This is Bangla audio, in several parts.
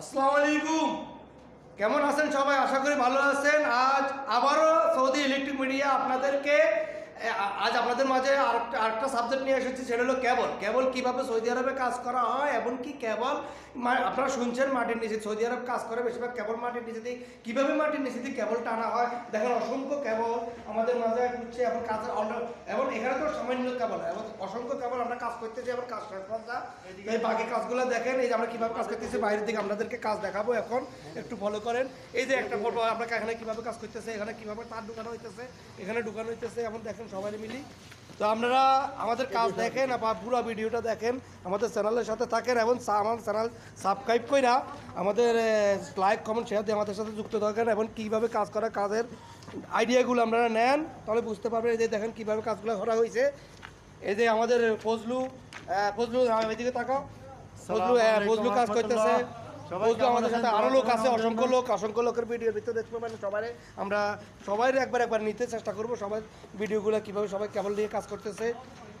আসসালামু আলাইকুম। কেমন আছেন সবাই? আশা করি ভালো আছেন। আজ আবারও সৌদি ইলেকট্রিক মিডিয়া আপনাদেরকে আজ আপনাদের মাঝে আরেকটা আরেকটা সাবজেক্ট নিয়ে এসেছি, সেটা হলো কেবল। কেবল কীভাবে সৌদি আরবে কাজ করা হয়, এবং কি কেবল আপনারা শুনছেন মাটির নিচে সৌদি আরব কাজ করে বেশিরভাগ কেবল মাটির নিচে দিয়ে কীভাবে মাটির নিচে দিয়ে কেবল টানা হয়? দেখেন, অসংখ্য কেবল আমাদের মাঝে এবং কাজের অন্য- এবং এখানে তো সামান্য কেবল, এবং অসংখ্য কেবল আমরা কাজ করতেছি এবং কাজ শেষ এই বাকি কাজগুলো দেখেন, এই যে আমরা কীভাবে কাজ করতেছি, বাইরের দিকে আপনাদেরকে কাজ দেখাবো এখন, একটু ফলো করেন। এই যে একটা ফটো আমরা এখানে কীভাবে কাজ করতেছে, এখানে কীভাবে তার ঢুকানো হইতেছে, এখানে ঢুকানো হইতেছে এখন দেখেন সবাই মিলি। তো আপনারা আমাদের কাজ দেখেন বা পুরো ভিডিওটা দেখেন আমাদের চ্যানেলের সাথে থাকেন এবং আমার চ্যানেল সাবস্ক্রাইব কইরা আমাদের লাইক কমেন্ট শেয়ার দিয়ে আমাদের সাথে যুক্ত থাকেন এবং কীভাবে কাজ করা কাজের আইডিয়াগুলো আপনারা নেন তাহলে বুঝতে পারবেন। এই যে দেখেন কীভাবে কাজগুলো করা হয়েছে এই যে আমাদের ফজলু ফজলু এদিকে তাকাও। ফজলু ফজলু কাজ করতেছে। সবাই আমাদের সাথে আরও লোক আছে অসংখ্য লোক অসংখ্য লোকের ভিডিওর ভিতরে দেখতে পাবেন সবাই আমরা সবাই একবার একবার নিতে চেষ্টা করব সবাই ভিডিওগুলো কীভাবে সবাই কেবল নিয়ে কাজ করতেছে।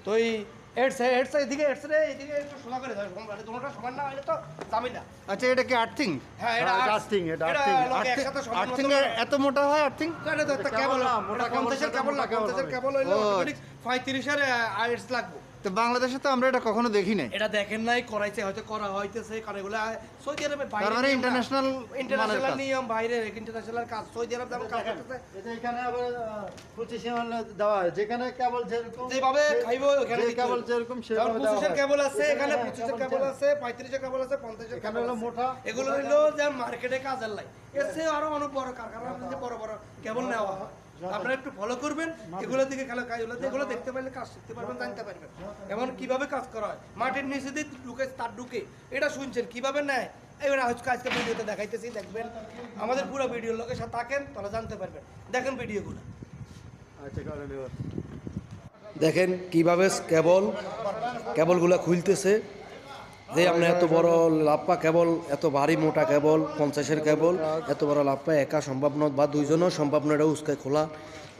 তো এই হেডস হেডস এদিকে হেডস রে এদিকে একটু সোজা করে দাও মানে দুটোটা সমান না হলে তো জামি না আচ্ছা এটা কি আর্থিং হ্যাঁ, এটা আর্থিং এটা আর্থিং এত মোটা হয় আর্থিং এটা তো একটা কেবল মোটা মোটা কেবল কন্টেসের সাথে কেবল না মোটা কেবল কেবল হইল 35 এর আইএস লাগবে। তো বাংলাদেশে তো আমরা এটা কখনো দেখি নাই। এটা দেখেন নাই করাইছে হয়তো করা হইতেছে কারণ এগুলা সৌদি আরবে তার মানে international ইন্টারন্যাশনাল নিয়ম বাইরে ইন্টারন্যাশনাল কাজ সৌদি আরব যেমন কাজ করতেছে। এটা এখানে আবার পজিশন দেওয়া হয়। যেখানে কেবল যেরকম যেভাবে খাইবো ওখানে কেবল যেরকম সেভাবে দেওয়া 25 হয়। কেবল আছে এখানে হ্যাঁ, 25 কেবল আছে 35 এর কেবল আছে 50 এর কেবল হলো মোটা। এগুলো হলো যে মার্কেটে কাজের লাই এর চেয়ে আরও অনেক বড় কারখানা আছে বড় বড় কেবল নেওয়া হয়। আপনারা একটু ফলো করবেন এগুলোর দিকে খেলা কাজ এগুলো দেখতে পারলে কাজ শিখতে পারবেন জানতে পারবেন। এমন কীভাবে কাজ করা হয়? মাটির নিচে দিয়ে ঢুকে তার ঢুকে। এটা শুনছেন কীভাবে নেয়? এবার আজকে আজকে ভিডিওতে দেখাইতেছি দেখবেন। আমাদের পুরো ভিডিওর লোকের সাথে থাকেন তাহলে জানতে পারবেন। দেখেন ভিডিওগুলো। আচ্ছা দেখেন কীভাবে কেবল কেবলগুলো খুলতেছে। যে আমরা এত বড় লাপ্পা কেবল, এত ভারী মোটা কেবল, পঞ্চাশের কেবল, এত বড় লাপ্পা একা সম্ভব নয় বা দুইজনও সম্ভব নয় এটা উস্কায় খোলা।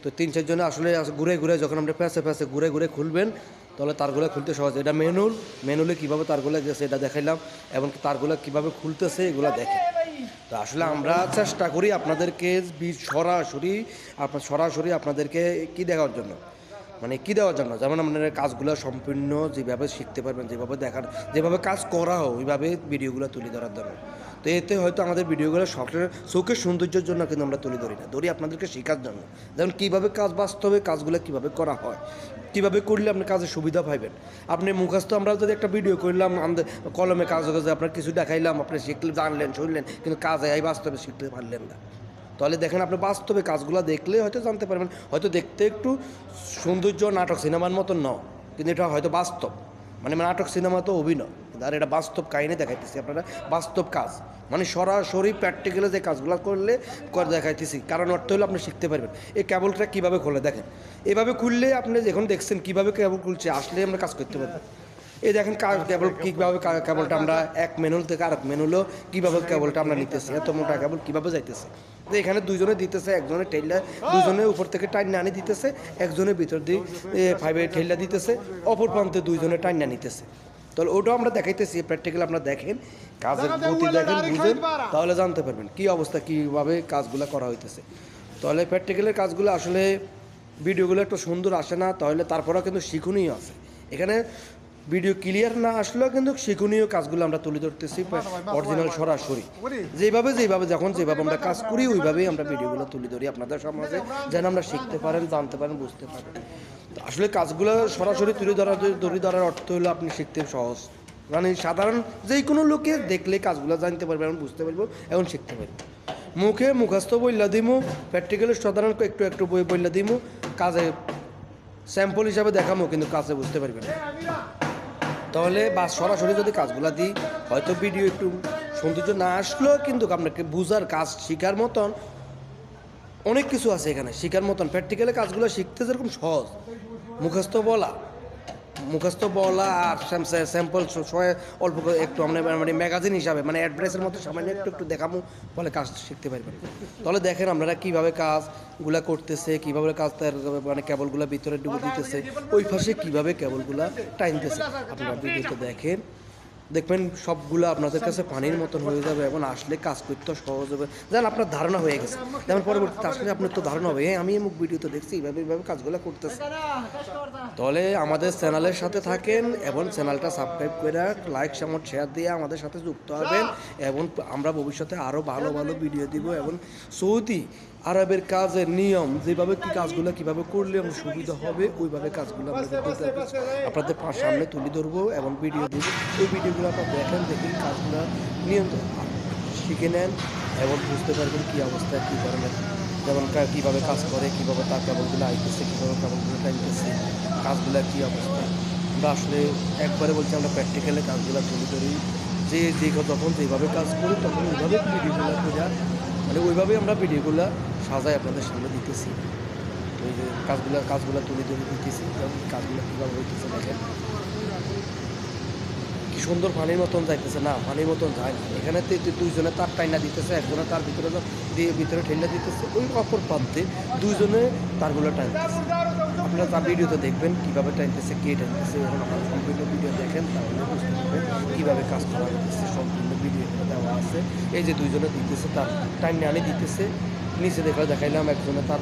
তো তিন চারজনে আসলে আস- ঘুরে ঘুরে যখন আমরা প্যাসে প্যাসে ঘুরে ঘুরে খুলবেন, তাহলে তারগুলো খুলতে সহজ। এটা মেনুল মেনুলে কীভাবে তারগুলো গেছে এটা দেখাইলাম এবং তারগুলো কীভাবে খুলতেছে এগুলো দেখে। তো আসলে আমরা চেষ্টা করি আপনাদেরকে সরাসরি, আপনার সরাসরি আপনাদেরকে কি দেখার জন্য? মানে কি দেওয়ার জন্য? যেমন আপনার কাজগুলো সম্পূর্ণ যেভাবে শিখতে পারবেন, যেভাবে দেখার, যেভাবে কাজ করা হোক, ওইভাবে ভিডিওগুলো তুলে ধরার জন্য। তো এতে হয়তো আমাদের ভিডিওগুলো শখের চোখের সৌন্দর্যের জন্য কিন্তু আমরা তুলে ধরি না। ধরি আপনাদেরকে শেখার জন্য। যেমন কীভাবে কাজ বাস্তবে, কাজগুলো কীভাবে করা হয়, কীভাবে করলে আপনি কাজের সুবিধা পাইবেন। আপনি মুখস্থ, আমরা যদি একটা ভিডিও করলাম, আমাদের কলমে কাজ কাজে আপনার কিছু দেখাইলাম, আপনি শিখলে জানলেন, শুনলেন, কিন্তু কাজে এই বাস্তবে শিখতে পারলেন না। তাহলে দেখেন আপনি বাস্তবে কাজগুলো দেখলে হয়তো জানতে পারবেন। হয়তো দেখতে একটু সৌন্দর্য নাটক সিনেমার মতো ন, কিন্তু এটা হয়তো বাস্তব। মানে নাটক সিনেমা তো অভিনয় আর এটা বাস্তব কাহিনী দেখাইতেছি, আপনারা বাস্তব কাজ। মানে সরাসরি প্র্যাকটিক্যালে যে কাজগুলো করলে করে দেখাইতেছি, কারণ অর্থ হলো আপনি শিখতে পারবেন। এই কেবলটা কীভাবে খোলে দেখেন? এভাবে খুললে আপনি যখন দেখছেন কীভাবে কেবল খুলছে আসলে আমরা কাজ করতে পারবেন এই দেখেন কেবল কীভাবে কেবলটা আমরা এক মেনুল থেকে আরেক মেনুলো কীভাবে কেবলটা আমরা নিতেছি এত মোটা কেবল কীভাবে যাইতেছে? তো এখানে দুজনে দিতেছে একজনে ঠেল্লা দুজনে উপর থেকে টাইন আনি দিতেছে একজনের ভিতর দিয়ে ফাইভে ঠেল্লা দিতেছে অপর প্রান্তে দুইজনে টাইন নিতেছে। তাহলে ওটাও আমরা দেখাইতেছি প্র্যাকটিক্যাল আপনারা দেখেন কাজের গতি দেখেন বুঝেন তাহলে জানতে পারবেন কি অবস্থা কীভাবে কাজগুলো করা হইতেছে। তাহলে প্র্যাকটিক্যালের কাজগুলো আসলে ভিডিওগুলো একটু সুন্দর আসে না তাহলে তারপরেও কিন্তু শিখুনই আছে। এখানে ভিডিও ক্লিয়ার না আসলেও কিন্তু শিখনীয় কাজগুলো আমরা তুলে ধরতেছি অরিজিনাল সরাসরি। যেভাবে যেভাবে যখন যেভাবে আমরা কাজ করি ওইভাবেই আমরা ভিডিওগুলো তুলে ধরি আপনাদের সমাজে যেন আমরা শিখতে পারেন জানতে পারেন বুঝতে পারেন। তো আসলে কাজগুলো সরাসরি তুলে ধরা ধরে ধরার অর্থ হলো আপনি শিখতে সহজ। মানে সাধারণ যে কোনো লোকে দেখলে কাজগুলো জানতে পারবে এবং বুঝতে পারব এবং শিখতে পারব। মুখে মুখস্থ বইলা দিমু প্র্যাকটিক্যালি সাধারণ একটু একটু বই বইলা দিমু কাজে স্যাম্পল হিসাবে দেখামো কিন্তু কাজে বুঝতে পারবেন না। তাহলে বা সরাসরি যদি কাজগুলো দিই, হয়তো ভিডিও একটু সৌন্দর্য না আসলেও কিন্তু আপনাকে বুঝার কাজ শেখার মতন অনেক কিছু আছে এখানে। শেখার মতন। প্র্যাকটিক্যালে কাজগুলো শিখতে যেরকম সহজ। মুখস্থ বলা। মুখস্থ বলা আর স্যাম্পল অল্প একটু আমরা মানে ম্যাগাজিন হিসাবে মানে অ্যাড্রেসের মতো সামান্য একটু একটু দেখামো, ফলে কাজ শিখতে পারবেন। তাহলে দেখেন আপনারা কীভাবে কাজগুলা করতেছে, কীভাবে কাজ তার মানে কেবলগুলো ভিতরে ডুবে দিতেছে, ওই পাশে কীভাবে কেবলগুলা টাইনতেছে? আপনারা ভিডিওতে দেখেন, দেখবেন সবগুলো আপনাদের কাছে পানির মতন হয়ে যাবে এবং আসলে কাজ করতে সহজ হবে। যেন আপনার ধারণা হয়ে গেছে। যেমন পরবর্তীতে আসলে আপনার তো ধারণা হবে আমি মুখ ভিডিওতে দেখছি, এইভাবে এইভাবে কাজগুলো করতেছি। তাহলে আমাদের চ্যানেলের সাথে থাকেন এবং চ্যানেলটা সাবস্ক্রাইব করে লাইক সামট শেয়ার দিয়ে আমাদের সাথে যুক্ত হবেন এবং আমরা ভবিষ্যতে আরও ভালো ভালো ভিডিও দিব এবং সৌদি আরবের কাজের নিয়ম যেভাবে কি কাজগুলো কীভাবে করলে এবং সুবিধা হবে ওইভাবে কাজগুলো আপনাদের দিতে আপনাদের সামনে তুলে ধরবো এবং ভিডিও দিব। ওই ভিডিওগুলো আপনারা দেখেন দেখে কাজগুলো নিয়ন্ত্রণ শিখে নেন এবং বুঝতে পারবেন কী অবস্থায় কী ধরনের যেমন কীভাবে কাজ করে কীভাবে তার কেবলগুলো আইতেছে কীভাবে কেবলগুলো টাইমতেছে কাজগুলো কী অবস্থা। আমরা আসলে একবারে বলছি আমরা প্র্যাকটিক্যালে কাজগুলো তুলে ধরি। যে যে যখন যেভাবে কাজ করি তখন ওইভাবে ভিডিওগুলো করে মানে ওইভাবেই আমরা ভিডিওগুলো সাজাই আপনাদের সামনে দিতেছি। ওই যে কাজগুলো কাজগুলো তুলে তুলে দিতেছি। এবং কাজগুলো কীভাবে হইতেছে দেখেন। কি সুন্দর পানির মতন যাইতেছে না, পানির মতন যায় না। এখানে দুইজনে তার টাইনা দিতেছে, একজনে তার ভিতরে দিয়ে ভিতরে ঠেলা দিতেছে। ওই অপর প্রান্তে দুইজনে তারগুলো টানতেছে আপনারা তার ভিডিওতে দেখবেন কীভাবে টানতেছে কে টানতেছে এখন আপনারা সম্পূর্ণ ভিডিও দেখেন, তাহলে বুঝতে পারবেন কীভাবে কাজ করা হচ্ছে সম্পূর্ণ ভিডিও দেওয়া আছে। এই যে দুইজনে দিতেছে, তার টাইম আনি দিতেছে। নিচে দেখা দেখাইলাম, একজনে তার,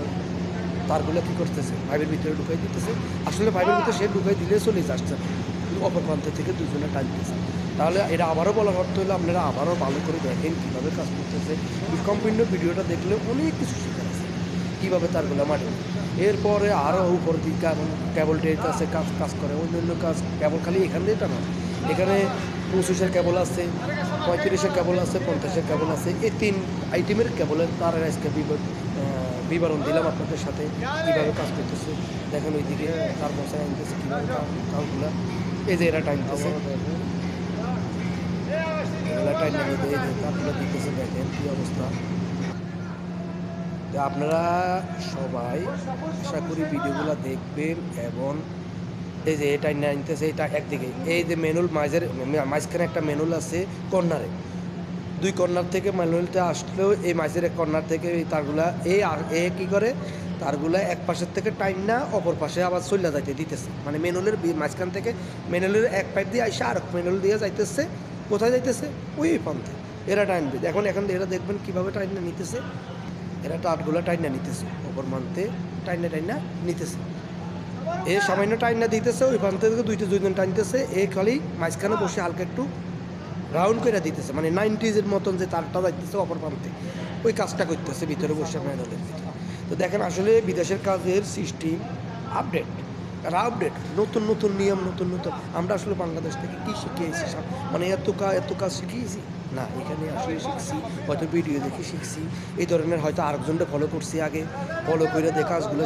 তারগুলো কী করতেছে? পাইপের ভিতরে ঢুকাই দিতেছে। আসলে পাইপের ভিতরে সে ঢুকাই দিলে চলে যাচ্ছে। অপর প্রান্ত থেকে দুজনে টানতেছে তাহলে এটা আবারও বলার অর্থ হলো, আপনারা আবারও ভালো করে দেখেন কীভাবে কাজ করতেছে। সম্পূর্ণ ভিডিওটা দেখলে অনেক কিছু শেখার কীভাবে তারগুলো মাঠে এরপরে আরও উপর দিক কেবল টেট আছে, কাজ কাজ করে। অন্যান্য কাজ কেবল খালি এখান দিয়ে টানা। এখানে পঁচিশের কেবল আছে, পঁয়ত্রিশের কেবল আছে, পঞ্চাশের কেবল আছে। এই তিন আইটেমের কেবলের তার আজকে বিবর- বিবরণ দিলাম আপনাদের সাথে, কীভাবে কাজ করতেছে। দেখেন ওইদিকে তার বসায় আনতেছে, কীভাবে কাজগুলো। এই যে এরা টাইমতেছে এগুলা টাইম তারগুলো দিতেছে, দেখেন কী অবস্থা। আপনারা সবাই আশা করি ভিডিওগুলো দেখবেন এবং এই যে এটা নিতেছে এটা একদিকে। এই যে মেনুল মাঝের, মাঝখানে একটা মেনুল আছে কর্নারে। দুই কর্নার থেকে ম্যানুয়ালটা আসলেও এই মাঝের এক কর্নার থেকে এই তারগুলা এই আর, এ কী করে? তারগুলা এক পাশের থেকে টাইম না, অপর পাশে আবার চলে যাইতে দিতেছে। মানে মেনুলের মাঝখান থেকে মেনুলের এক পাইপ দিয়ে আসে আর মেনুল দিয়ে যাইতেছে। কোথায় যাইতেছে? ওই প্রান্তে। এরা টাইম দিতে এখন এখন এরা দেখবেন কীভাবে টাইমটা নিতেছে। এরা টাটগুলো টাইনা নিতেছে, ওপর মানতে টাইনা টাইনা নিতেছে। এ সামান্য টাইনা দিতেছে, ওই প্রান্ত থেকে দুইটা দুইজন টানতেছে, এ খালি মাঝখানে বসে হালকা একটু রাউন্ড করে দিতেছে মানে নাইনটিজের মতন যে তারটা যাইতেছে অপর প্রান্তে ওই কাজটা করতেছে ভিতরে বসে মেয়েদের তো দেখেন আসলে বিদেশের কাজের সিস্টেম আপডেট আর আপডেট নতুন নতুন নিয়ম, নতুন নতুন। আমরা আসলে বাংলাদেশ থেকে কী শিখিয়েছি মানে এত কাজ এত কাজ শিখিয়েছি? না, এখানে আসলে শিখছি, হয়তো ভিডিও দেখে শিখছি। এই ধরনের হয়তো আরেকজনটা ফলো করছি আগে। ফলো করে দেখা কাজগুলো